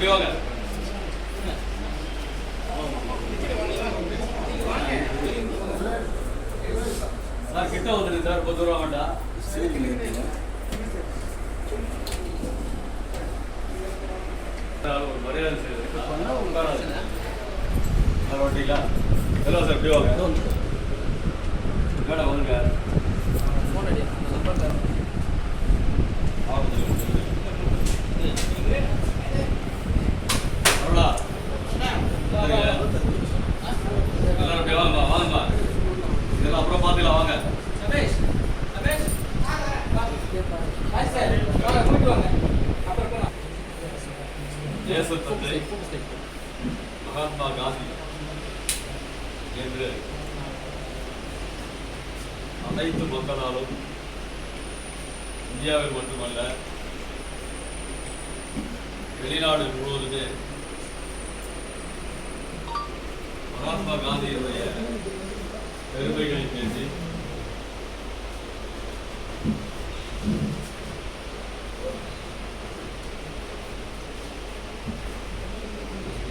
Bjørgen. ரொம்ப தூரம் வேண்டாம் ஒரு மரியாதை சார் வண்டிங்களா ஹலோ சார் இப்படி வாங்க மேடம் வந்துங்க தேசத்தந்தை மகாத்மா காந்தி என்று அனைத்து மக்களாலும் இந்தியாவில் மட்டுமல்ல வெளிநாடு முழுவதுமே மகாத்மா காந்தியினுடைய பெருமைகளை பேசி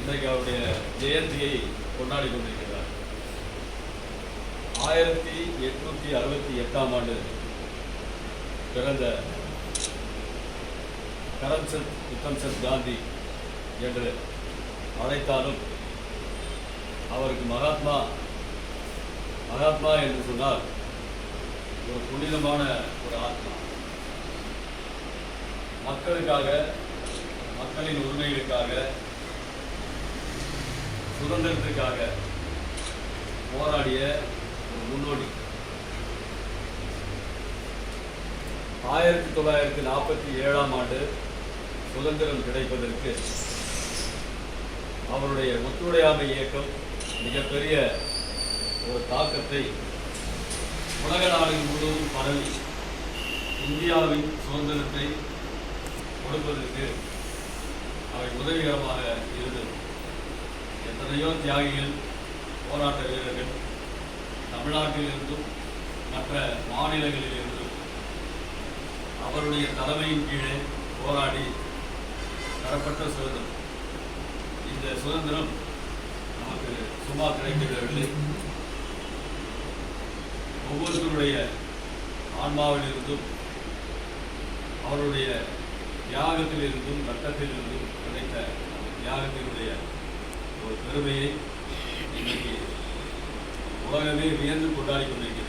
இன்றைக்கு அவருடைய ஜெயந்தியை கொண்டாடி கொண்டிருக்கிறார். ஆயிரத்தி எட்நூத்தி அறுபத்தி எட்டாம் ஆண்டு பிறந்த கரம்சந்த் உத்தம்சந்த் காந்தி என்று அழைத்தாலும் அவருக்கு மகாத்மா மகாத்மா என்று சொன்னால் ஒரு புனிதமான ஒரு ஆத்மா. மக்களுக்காக மக்களின் உரிமைகளுக்காக சுதந்திரத்திற்காக போராடிய ஒரு முன்னோடி. ஆயிரத்தி தொள்ளாயிரத்தி நாற்பத்தி ஏழாம் ஆண்டு சுதந்திரம் கிடைப்பதற்கு அவருடைய ஒத்துழையாமை இயக்கம் மிகப்பெரிய ஒரு தாக்கத்தை உலக நாடுகள் முழுவதும் பரவி இந்தியாவின் சுதந்திரத்தை கொடுப்பதற்கு அவை உதவிகரமாக இருந்தது. எத்தனையோ தியாகிகள் போராட்ட வீரர்கள் தமிழ்நாட்டிலிருந்தும் மற்ற மாநிலங்களிலிருந்தும் அவருடைய தலைமையின் கீழே போராடி தரப்பட்ட சுதந்திரம். இந்த சுதந்திரம் நமக்கு சும்மா கிடைக்கவில்லை ஒவ்வொருத்தருடைய ஆன்மாவிலிருந்தும் அவருடைய தியாகத்திலிருந்தும் ரத்தத்திலிருந்தும் கிடைத்த தியாகத்தினுடைய பெருமையை இன்னைக்கு உலகமே வியந்து கொண்டாடி கொண்டிருக்கிறது.